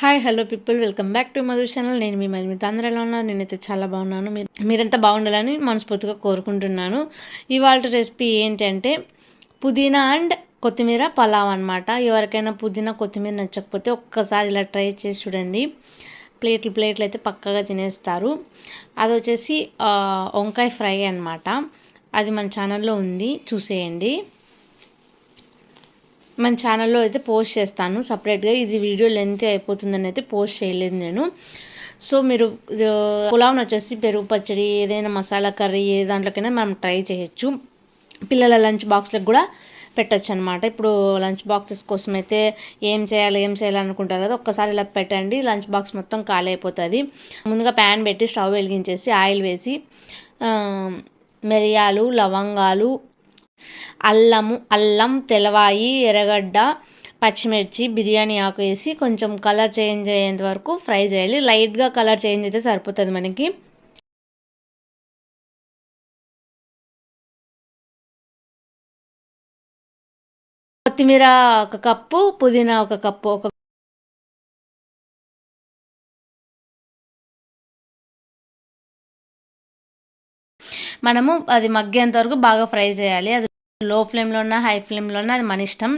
Hi hello people welcome back to Madhu channel నేను మీ మధుమిత. అందరూ ఎలా ఉన్నాను నేనైతే చాలా బాగున్నాను. మీరు మీరంతా బాగుండాలని మనస్ఫూర్తిగా కోరుకుంటున్నాను. ఇవాళ రెసిపీ ఏంటంటే పుదీనా అండ్ కొత్తిమీర పలావ్ అనమాట ఎవరికైనా పుదీనా కొత్తిమీర నచ్చకపోతే ఒక్కసారి ఇలా ట్రై చేసి చూడండి. ప్లేట్లు ప్లేట్లు అయితే పక్కగా తినేస్తారు. అది వచ్చేసి వంకాయ ఫ్రై అనమాట అది మన ఛానల్లో ఉంది. చూసేయండి. మన ఛానల్లో అయితే పోస్ట్ చేస్తాను. సపరేట్గా ఇది వీడియో లెంత్ అయిపోతుందని అయితే పోస్ట్ చేయలేదు నేను. సో మీరు పులావ్ని వచ్చేసి పెరుగు పచ్చడి ఏదైనా మసాలా కర్రీ ఏ దాంట్లోకైనా మనం ట్రై చేయొచ్చు. పిల్లల లంచ్ బాక్స్లకు కూడా పెట్టచ్చు అనమాట ఇప్పుడు లంచ్ బాక్సెస్ కోసం అయితే ఏం చేయాలి ఏం చేయాలి అనుకుంటారు కదా ఒక్కసారి ఇలా పెట్టండి లంచ్ బాక్స్ మొత్తం ఖాళీ అయిపోతుంది. ముందుగా ప్యాన్ పెట్టి స్టవ్ వెలిగించేసి ఆయిల్ వేసి మిరియాలు లవంగాలు అల్లము అల్లం తెల్లవాయి ఎర్రగడ్డ పచ్చిమిర్చి బిర్యానీ ఆకు వేసి కొంచెం కలర్ చేంజ్ అయ్యేంత వరకు ఫ్రై చేయాలి. లైట్గా కలర్ చేంజ్ అయితే సరిపోతుంది మనకి. కొత్తిమీర ఒక కప్పు పుదీనా ఒక కప్పు ఒక మనము అది మగ్గేంత వరకు బాగా ఫ్రై చేయాలి. అది లో ఫ్లేమ్లో ఉన్న హై ఫ్లేమ్లో ఉన్న అది మన ఇష్టం.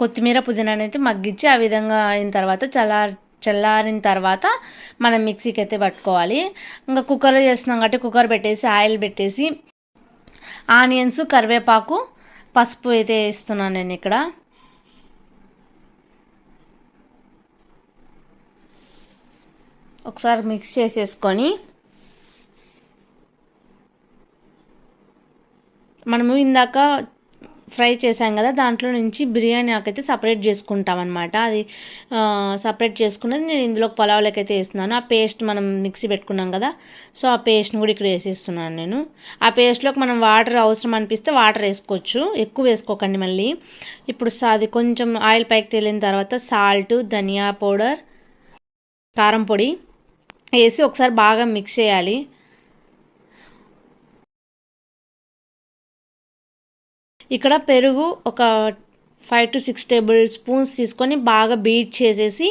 కొత్తిమీర పుదీనా అయితే మగ్గించి ఆ విధంగా అయిన తర్వాత చల్లారి చల్లారిన తర్వాత మనం మిక్సీకి అయితే పట్టుకోవాలి. ఇంకా కుక్కర్లో చేస్తున్నాం కాబట్టి కుక్కర్ పెట్టేసి ఆయిల్ పెట్టేసి ఆనియన్స్ కరివేపాకు పసుపు అయితే వేస్తున్నాను నేను ఇక్కడ. ఒకసారి మిక్స్ చేసేసుకొని మనము ఇందాక ఫ్రై చేసాం కదా దాంట్లో నుంచి బిర్యానీ ఆకైతే సపరేట్ చేసుకుంటాం అనమాట అది సపరేట్ చేసుకున్నది నేను ఇందులో పొలావులకి అయితే వేస్తున్నాను. ఆ పేస్ట్ మనం మిక్సీ పెట్టుకున్నాం కదా సో ఆ పేస్ట్ని కూడా ఇక్కడ వేసేస్తున్నాను నేను. ఆ పేస్ట్లోకి మనం వాటర్ అవసరం అనిపిస్తే వాటర్ వేసుకోవచ్చు. ఎక్కువ వేసుకోకండి మళ్ళీ. ఇప్పుడు అది కొంచెం ఆయిల్ పైకి తేలిన తర్వాత సాల్ట్ ధనియా పౌడర్ కారం పొడి వేసి ఒకసారి బాగా మిక్స్ చేయాలి. ఇక్కడ పెరుగు ఒక five to six tablespoons తీసుకొని బాగా బీట్ చేసేసి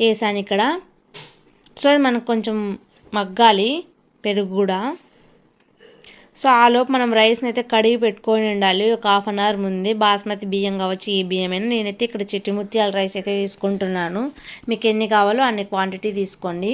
వేసాను ఇక్కడ. సో అది మనకు కొంచెం మగ్గాలి పెరుగు కూడా. సో ఆలోపు మనం రైస్ని అయితే కడిగి పెట్టుకొని ఉండాలి. ఒక హాఫ్ అన్ అవర్ ముందే బాస్మతి బియ్యం కావచ్చు ఏ బియ్యమైనా నేనైతే ఇక్కడ చిట్టిముత్యాల రైస్ అయితే తీసుకుంటున్నాను. మీకు ఎన్ని కావాలో అన్ని క్వాంటిటీ తీసుకోండి.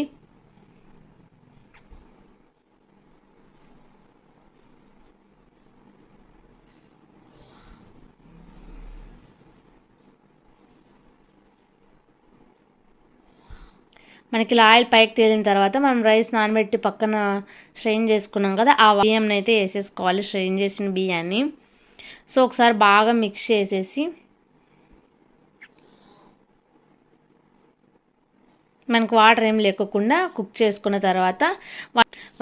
మనకి ఇలా ఆయిల్ పైకి తేలిన తర్వాత మనం రైస్ నానబెట్టి పక్కన స్ట్రెయిన్ చేసుకున్నాం కదా ఆ బియ్యంని అయితే వేసేసుకోవాలి స్ట్రెయిన్ చేసిన బియ్యాన్ని. సో ఒకసారి బాగా మిక్స్ చేసేసి మనకు వాటర్ ఏం లేకుండా కుక్ చేసుకున్న తర్వాత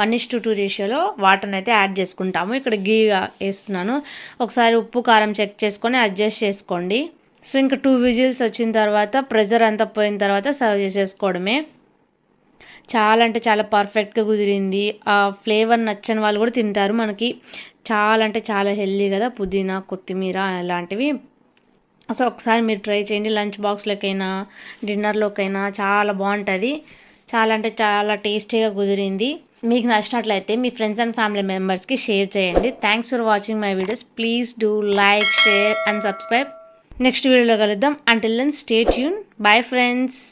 వన్ ఇస్ టు టూ రేషియోలో వాటర్ని అయితే యాడ్ చేసుకుంటాము. ఇక్కడ గీ వేస్తున్నాను. ఒకసారి ఉప్పు కారం చెక్ చేసుకొని అడ్జస్ట్ చేసుకోండి. సో ఇంకా టూ విజిల్స్ వచ్చిన తర్వాత ప్రెజర్ అంతా పోయిన తర్వాత సర్వ్ చేసేసుకోవడమే. చాలా అంటే చాలా పర్ఫెక్ట్గా కుదిరింది. ఆ ఫ్లేవర్ నచ్చని వాళ్ళు కూడా తింటారు. మనకి చాలా అంటే చాలా హెల్దీ కదా పుదీనా కొత్తిమీర అలాంటివి. సో ఒకసారి మీరు ట్రై చేయండి. లంచ్ బాక్స్లోకైనా డిన్నర్లోకైనా చాలా బాగుంటుంది. చాలా అంటే చాలా టేస్టీగా కుదిరింది. మీకు నచ్చినట్లయితే మీ ఫ్రెండ్స్ అండ్ ఫ్యామిలీ మెంబర్స్కి షేర్ చేయండి. Thanks for watching my videos please do like share and subscribe next వీడియోలో కలుద్దాం. Until then stay tune bye friends